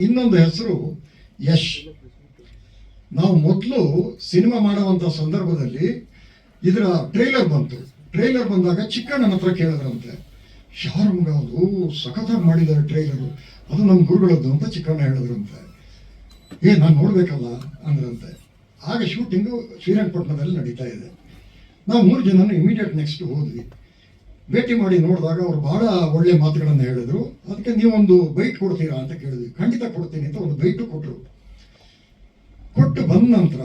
ಇನ್ನೊಂದು ಹೆಸರು ಯಶ್. ನಾವು ಮೊದಲು ಸಿನಿಮಾ ಮಾಡುವಂತ ಸಂದರ್ಭದಲ್ಲಿ ಇದರ ಟ್ರೈಲರ್ ಬಂತು. ಟ್ರೈಲರ್ ಬಂದಾಗ ಚಿಕ್ಕಣ್ಣನ ಹತ್ರ ಕೇಳಿದ್ರಂತೆ ಯಾರ ಮಗ ಅದು ಸಖತ್ತಾಗಿ ಮಾಡಿದ್ದಾರೆ ಟ್ರೈಲರು. ಅದು ನಮ್ಮ ಗುರುಗಳದ್ದು ಅಂತ ಚಿಕ್ಕಣ್ಣ ಹೇಳಿದ್ರಂತೆ. ಏ, ನಾನು ನೋಡ್ಬೇಕಲ್ಲ ಅಂದ್ರಂತೆ. ಆಗ ಶೂಟಿಂಗು ಶ್ರೀರಂಗಪಟ್ಟಣದಲ್ಲಿ ನಡೀತಾ ಇದೆ. ನಾವು ಮೂರು ಜನನು ಇಮಿಡಿಯೇಟ್ ನೆಕ್ಸ್ಟ್ ಹೋದ್ವಿ. ಭೇಟಿ ಮಾಡಿ ನೋಡಿದಾಗ ಅವರು ಬಹಳ ಒಳ್ಳೆ ಮಾತುಗಳನ್ನು ಹೇಳಿದ್ರು. ಅದಕ್ಕೆ ನೀವೊಂದು ಬೈಟ್ ಕೊಡ್ತೀರಾ ಅಂತ ಕೇಳಿದ್ವಿ. ಖಂಡಿತ ಕೊಡ್ತೀನಿ ಅಂತ ಒಂದು ಬೈಟು ಕೊಟ್ಟರು ಕೊಟ್ಟು ಬಂದ ನಂತರ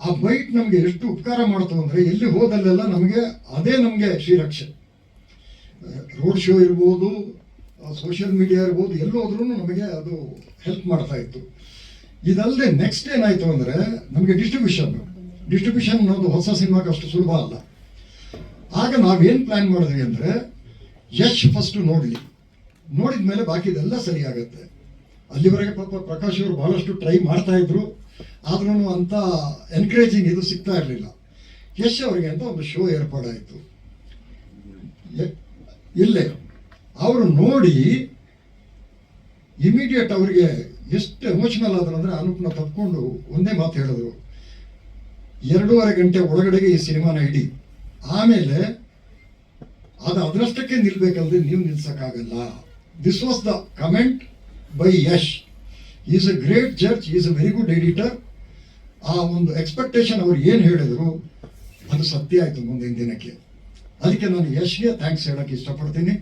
ಆ ಬೈಟ್ ನಮಗೆ ಎಷ್ಟು ಉಪಕಾರ ಮಾಡ್ತು ಅಂದ್ರೆ ಎಲ್ಲಿ ಹೋದಲ್ಲೆಲ್ಲ ನಮಗೆ ಅದೇ ನಮಗೆ ಶ್ರೀರಕ್ಷೆ. ರೋಡ್ ಶೋ ಇರ್ಬೋದು, ಸೋಷಿಯಲ್ ಮೀಡಿಯಾ ಇರ್ಬೋದು ಎಲ್ಲೋದ್ರೂ ನಮಗೆ ಅದು ಹೆಲ್ಪ್ ಮಾಡ್ತಾ ಇತ್ತು. ಇದಲ್ಲದೆ ನೆಕ್ಸ್ಟ್ ಏನಾಯಿತು ಅಂದ್ರೆ ನಮಗೆ ಡಿಸ್ಟ್ರಿಬ್ಯೂಷನ್. ಡಿಸ್ಟ್ರಿಬ್ಯೂಷನ್ ಅನ್ನೋದು ಹೊಸ ಸಿನಿಮಾಗೆ ಅಷ್ಟು ಸುಲಭ ಅಲ್ಲ. ಆಗ ನಾವೇನ್ ಪ್ಲಾನ್ ಮಾಡಿದ್ವಿ ಅಂದ್ರೆ ಯಶ್ ಫಸ್ಟ್ ನೋಡ್ಲಿ ನೋಡಿದ ಮೇಲೆ ಬಾಕಿದೆಲ್ಲ ಸರಿ ಆಗತ್ತೆ ಅಲ್ಲಿವರೆಗೆ ಪಾಪ ಪ್ರಕಾಶ್ ಅವರು ಬಹಳಷ್ಟು ಟ್ರೈ ಮಾಡ್ತಾ ಇದ್ರು. ಆದ್ರೂ ಅಂತ ಎನ್ಕರೇಜಿಂಗ್ ಇದು ಸಿಗ್ತಾ ಇರಲಿಲ್ಲ. ಯಶ್ ಅವರಿಗೆ ಅಂತ ಒಂದು ಶೋ ಏರ್ಪಾಡಾಯಿತು. ಇಲ್ಲೇ. ಅವರು ನೋಡಿ ಇಮಿಡಿಯೇಟ್ ಅವರಿಗೆ ಎಷ್ಟು ಎಮೋಷನಲ್ ಆದ್ರು ಅಂದ್ರೆ ಅನುಪ್ನ ತಪ್ಕೊಂಡು ಒಂದೇ ಮಾತು ಹೇಳಿದ್ರು. ಎರಡೂವರೆ ಗಂಟೆ ಒಳಗಡೆಗೆ ಈ ಸಿನಿಮಾನ ಇಡಿ. ಆಮೇಲೆ ಅದು ಅದೃಷ್ಟಕ್ಕೆ ನಿಲ್ಬೇಕಲ್ದೆ ನೀವು ನಿಲ್ಸಕ್ಕಾಗಲ್ಲ. This was the comment by Yash is a great judge is a very good editor ಆ ಒಂದು ಎಕ್ಸ್ಪೆಕ್ಟೇಷನ್ ಅವ್ರು ಏನು ಹೇಳಿದರು, ಅದು ಸತ್ಯ ಆಯಿತು ಮುಂದಿನ ದಿನಕ್ಕೆ ಅದಕ್ಕೆ ನಾನು ಯಶ್ಗೆ ಥ್ಯಾಂಕ್ಸ್ ಹೇಳೋಕ್ಕೆ ಇಷ್ಟಪಡ್ತೀನಿ.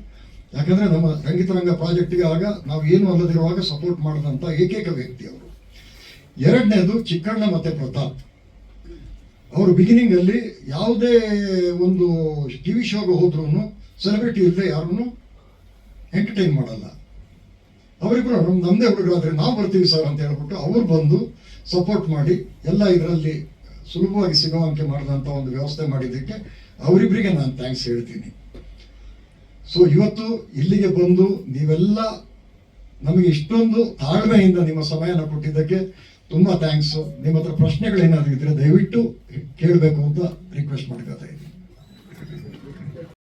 ಯಾಕಂದರೆ ನಮ್ಮ ರಂಗಿತರಂಗ ಪ್ರಾಜೆಕ್ಟ್ಗೆ ಆಗ ನಾವು ಏನು ಅಲ್ಲದಿರುವಾಗ ಸಪೋರ್ಟ್ ಮಾಡಿದಂಥ ಏಕೈಕ ವ್ಯಕ್ತಿ ಅವರು. ಎರಡನೇದು ಚಿಕ್ಕಣ್ಣ ಮತ್ತು ಪ್ರತಾಪ್. ಅವರು ಬಿಗಿನಿಂಗ್ ಅಲ್ಲಿ ಯಾವುದೇ ಒಂದು ಟಿವಿ ಶೋಗೆ ಹೋದ್ರೂ ಸೆಲೆಬ್ರಿಟಿ ಇಲ್ಲದೆ ಯಾರನ್ನು ಎಂಟರ್ಟೈನ್ ಮಾಡಲ್ಲ. ಅವರಿಬ್ಬರು ನಮ್ಮದೇ ನಮ್ದೇ ಹುಡುಗರಾದ್ರೆ ನಾವು ಬರ್ತೀವಿ ಸರ್ ಅಂತ ಹೇಳ್ಬಿಟ್ಟು ಅವ್ರು ಬಂದು ಸಪೋರ್ಟ್ ಮಾಡಿ ಎಲ್ಲ ಇದರಲ್ಲಿ ಸುಲಭವಾಗಿ ಸಿಗುವಂತೆ ಮಾಡಿದಂಥ ಒಂದು ವ್ಯವಸ್ಥೆ ಮಾಡಿದ್ದಕ್ಕೆ ಅವರಿಬ್ಬರಿಗೆ ನಾನು ಥ್ಯಾಂಕ್ಸ್ ಹೇಳ್ತೀನಿ. ಸೊ ಇವತ್ತು ಇಲ್ಲಿಗೆ ಬಂದು ನೀವೆಲ್ಲ ನಮಗೆ ಇಷ್ಟೊಂದು ತಾಳ್ಮೆಯಿಂದ ನಿಮ್ಮ ಸಮಯನ ಕೊಟ್ಟಿದ್ದಕ್ಕೆ ತುಂಬಾ ಥ್ಯಾಂಕ್ಸ್ ನಿಮ್ಮ ಹತ್ರ ಪ್ರಶ್ನೆಗಳೇನಾದ್ರು ಇದ್ರೆ ದಯವಿಟ್ಟು ಕೇಳಬೇಕು ಅಂತ ರಿಕ್ವೆಸ್ಟ್ ಮಾಡ್ಕೊತಾ ಇದ್ದೀನಿ.